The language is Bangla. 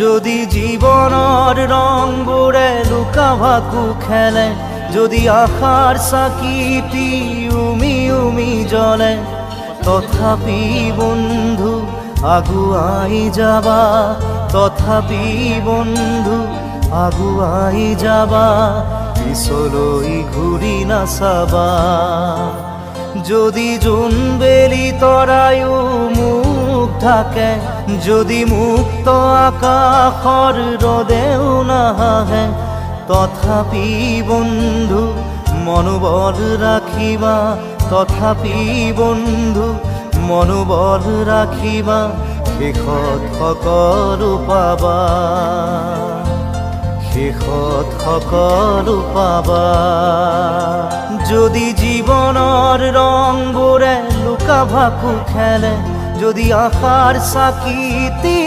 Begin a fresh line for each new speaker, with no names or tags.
যদি জীবনৰ ৰংবোৰে লুকা ভাকু খেলে, যদি আশাৰ চাকিটি উমি উমি জ্বলে, তথাপি বন্ধু আগুৱাই যাবা, তথাপি বন্ধু আগুৱাই যাবা পিছলৈ ঘূৰি নাচাবা যদি জোনবেলি তৰায়ো ঢাকে যদি মুক্ত আকাশৰ ৰদেও নাহে তথাপি বন্ধু মনোবল ৰাখিবা তথাপি বন্ধু মনোবল ৰাখিবা শেষত সকলো পাবা। শেষত সকলো পাবা। যদি জীৱনৰ ৰংবোৰে লুকা ভাকু খেলে যদি আঁকার সাকিতে